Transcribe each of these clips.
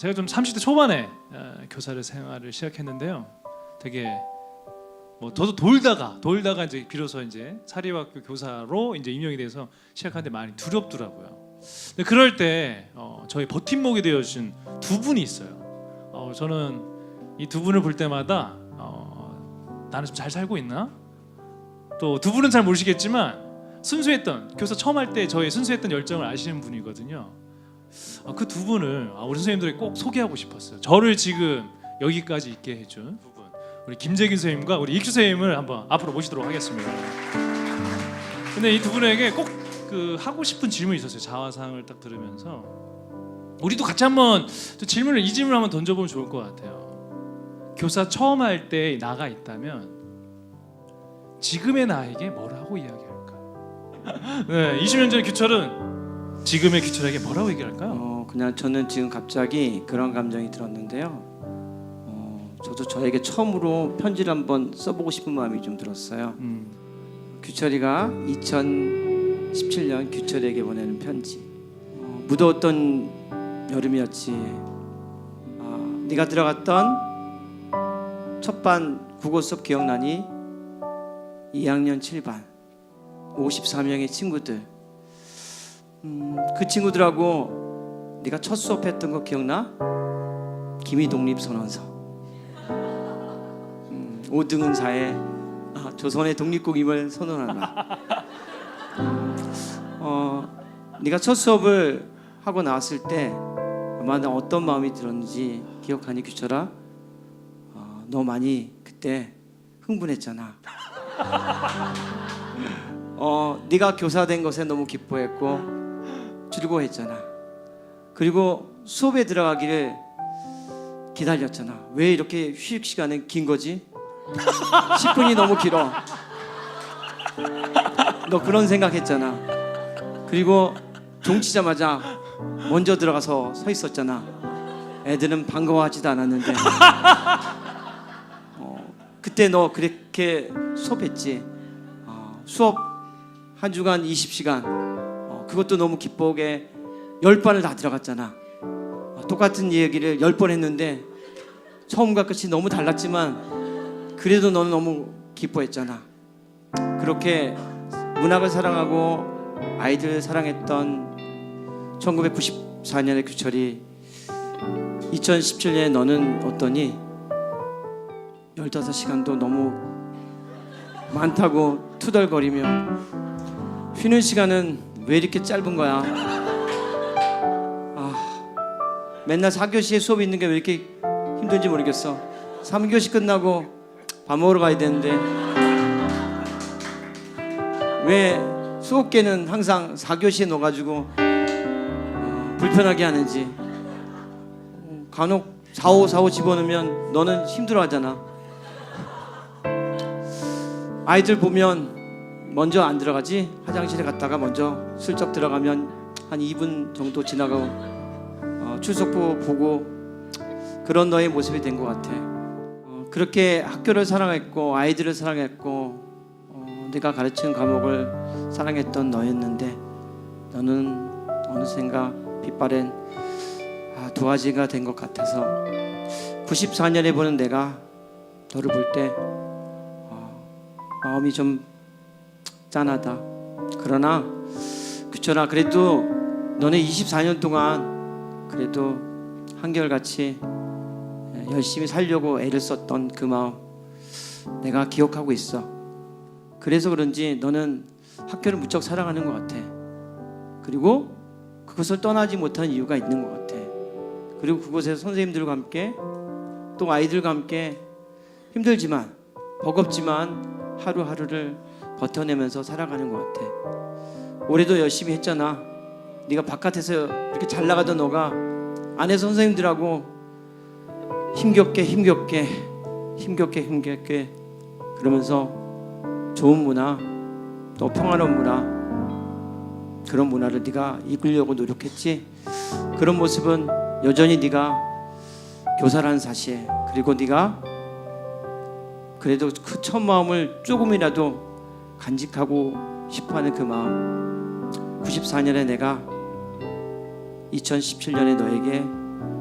제가 좀 30대 초반에 어, 교사를 생활을 시작했는데요. 되게 뭐 저도 돌다가 돌다가 이제 비로소 이제 사립학교 교사로 이제 임명이 돼서 시작하는데 많이 두렵더라고요. 근데 그럴 때 어, 저희 버팀목이 되어준 두 분이 있어요. 어, 저는 이 두 분을 볼 때마다 어, 나는 좀 잘 살고 있나? 또 두 분은 잘 모르시겠지만 순수했던 교사 처음 할 때 저의 순수했던 열정을 아시는 분이거든요. 아, 그두 분을 아, 우리 선생님들이 꼭 소개하고 싶었어요. 저를 지금 여기까지 있게 해준 두 분, 우리 김재균 선생님과 우리 익수 선생님을 한번 앞으로 모시도록 하겠습니다. 근데 이 두 분에게 꼭 그 하고 싶은 질문이 있었어요. 자화상을 딱 들으면서 우리도 같이 한번 또 질문을 이 질문을 한번 던져보면 좋을 것 같아요. 교사 처음 할 때 나가 있다면 지금의 나에게 뭐라고 이야기할까? 네, 20년 전의 규철은 지금의 규철에게 뭐라고 얘기할까요? 어, 그냥 저는 지금 갑자기 그런 감정이 들었는데요. 어, 저도 저에게 처음으로 편지를 한번 써보고 싶은 마음이 좀 들었어요. 음, 규철이가 2017년 규철에게 보내는 편지. 어, 무더웠던 여름이었지. 아, 네가 들어갔던 첫반 국어 수업 기억나니? 2학년 7반 54명의 친구들. 음, 그 친구들하고 네가 첫 수업했던 거 기억나? 기미 독립 선언서. 음, 오등은사의 아, 조선의 독립국임을 선언하라. 어, 네가 첫 수업을 하고 나왔을 때 아마 나 어떤 마음이 들었는지 기억하니 규철아? 어, 너 많이 그때 흥분했잖아. 어, 네가 교사 된 것에 너무 기뻐했고 즐거워했잖아. 그리고 수업에 들어가기를 기다렸잖아. 왜 이렇게 휴식 시간은 긴 거지? 10분이 너무 길어. 너 그런 생각했잖아. 그리고 종 치자마자 먼저 들어가서 서 있었잖아. 애들은 반가워하지도 않았는데. 어, 그때 너 그렇게 수업했지. 어, 수업 한 주간 20시간. 어, 그것도 너무 기쁘게 열 번을 다 들어갔잖아. 어, 똑같은 얘기를 열 번 했는데 처음과 끝이 너무 달랐지만 그래도 너는 너무 기뻐했잖아. 그렇게 문학을 사랑하고 아이들을 사랑했던 1994년의 규철이 2017년에 너는 어떠니? 15시간도 너무 많다고 투덜거리며 쉬는 시간은 왜 이렇게 짧은 거야? 아, 맨날 4교시에 수업이 있는 게 왜 이렇게 힘든지 모르겠어. 3교시 끝나고 밥 먹으러 가야 되는데 왜 수업계는 항상 4교시에 넣어가지고 어, 불편하게 하는지 어, 간혹 45, 45 집어넣으면 너는 힘들어하잖아 아이들 보면 먼저 안 들어가지? 화장실에 갔다가 먼저 슬쩍 들어가면 한 2분 정도 지나가고 어, 출석부 보고 그런 너의 모습이 된 것 같아. 어, 그렇게 학교를 사랑했고 아이들을 사랑했고 어, 네가 가르치는 과목을 사랑했던 너였는데 너는 어느샌가 빛바랜 아, 도화지가 된 것 같아서 94년에 보는 내가 너를 볼때 어, 마음이 좀 짠하다. 그러나 그쳐나 그래도 너네 24년 동안 그래도 한결같이 열심히 살려고 애를 썼던 그 마음 내가 기억하고 있어. 그래서 그런지 너는 학교를 무척 사랑하는 것 같아. 그리고 그것을 떠나지 못하는 이유가 있는 것 같아. 그리고 그곳에서 선생님들과 함께 또 아이들과 함께 힘들지만 버겁지만 하루하루를 버텨내면서 살아가는 것 같아. 올해도 열심히 했잖아. 네가 바깥에서 이렇게 잘 나가던 너가 안에 선생님들하고 힘겹게 힘겹게 힘겹게 힘겹게 그러면서 좋은 문화 또 평화로운 문화 그런 문화를 네가 이끌려고 노력했지 그런 모습은 여전히 네가 교사라는 사실 그리고 네가 그래도 그 첫 마음을 조금이라도 간직하고 싶어하는 그 마음 94년에 내가 2017년에 너에게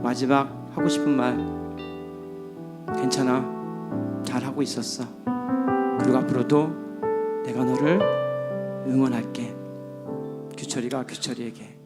마지막 하고 싶은 말 괜찮아 잘 하고 있었어. 그리고 앞으로도 내가 너를 응원할게. 규철이가 규철이에게. 아,